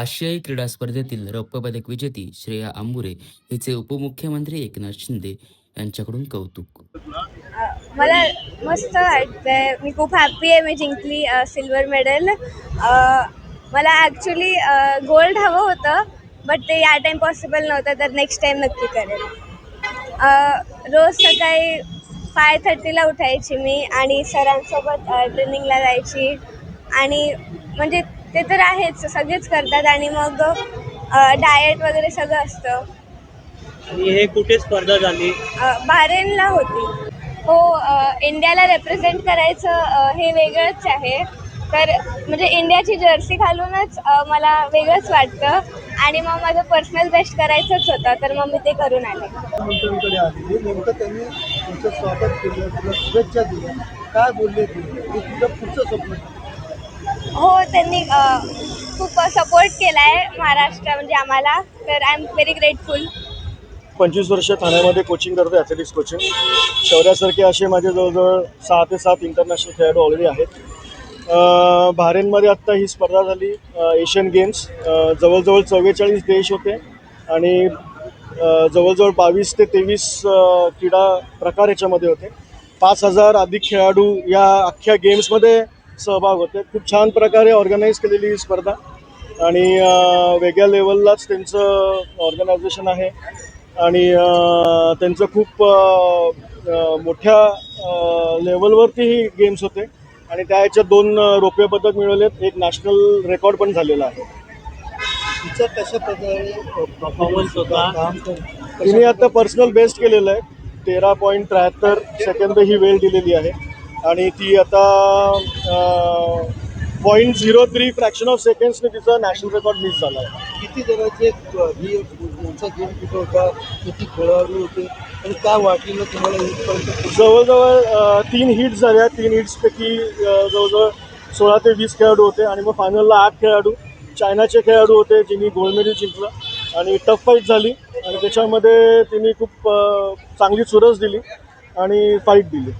आशियाई क्रीडा स्पर्धेतील रौप्यपदक विजेती श्रेया आंबुरे हिचे उपमुख्यमंत्री एकनाथ शिंदे यांच्याकडून कौतुक. मला मस्त वाटतंय. मी खूप हॅप्पी आहे. मी जिंकली सिल्वर मेडल मला ॲक्च्युली गोल्ड हवं होतं बट ते या टाईम पॉसिबल नव्हतं तर नेक्स्ट टाईम नक्की करेल रोज सकाळी फाय थर्टीला उठायची मी आणि सरांसोबत ट्रेनिंगला जायची. आणि म्हणजे ते तर आहेच सगळेच करतात आणि मग डाएट वगैरे सगळं असतं. आणि हे कुठे स्पर्धा झाली? अ, बहारेनला होती. हो इंडियाला रिप्रेझेंट करायचं हे वेगळंच आहे. तर म्हणजे इंडियाची जर्सी घालूनच मला वेगळंच वाटतं. आणि मग माझं पर्सनल बेस्ट करायचंच होतं तर मग मी ते करून आले. काय बोलले तुझं पुढचं स्वप्न. हो त्यांनी खूप सपोर्ट केला आहे महाराष्ट्र म्हणजे आम्हाला. तर आय एम व्हेरी ग्रेटफुल पंचवीस वर्ष ठाण्यामध्ये कोचिंग करतो ॲथलेटिक्स कोचिंग शौर्यासारखे असे माझे जवळजवळ सहा ते सात इंटरनॅशनल खेळाडू ऑलरेडी आहेत. बहारेनमध्ये आत्ता ही स्पर्धा झाली एशियन गेम्स जवळजवळ चव्वेचाळीस देश होते आणि जवळजवळ बावीस ते तेवीस क्रीडा प्रकार याच्यामध्ये होते. पाच हजार अधिक खेळाडू या अख्ख्या गेम्समध्ये सहभाग होते खूप छान प्रकारे ऑर्गनाईज केलेली ही स्पर्धा. आणि वेगळ्या लेवललाच त्यांचं ऑर्गनायझेशन आहे. आणि त्यांचं खूप मोठ्या लेवलवरती ही गेम्स होते. आणि त्या ह्याच्यात दोन अं, रौप्य पदक मिळवलेत. एक नॅशनल रेकॉर्ड पण झालेला आहे. तिचं कशा प्रकारे Performance होता. तिने आता पर्सनल बेस्ट केलेलं आहे. तेरा पॉईंट त्र्याहत्तर सेकंद ही वेळ दिलेली आहे. आणि ती आता point zero three fraction of सेकंड्सने तिचा नॅशनल रेकॉर्ड मिस झाला आहे. किती जणांचे ही यांचा गेम कुठं होता? किती खेळाडू होते? आणि काय वाटलेलं तुम्हाला जवळजवळ तीन हिट्स झाल्या. तीन हिट्सपैकी जवळजवळ सोळा ते वीस खेळाडू होते. आणि मग फायनलला आठ खेळाडू चायनाचे खेळाडू होते जिनी गोल्ड मेडल जिंकलं. आणि टफ फाईट झाली. आणि त्याच्यामध्ये तिने खूप चांगली चुरस दिली. आणि फाईट दिली.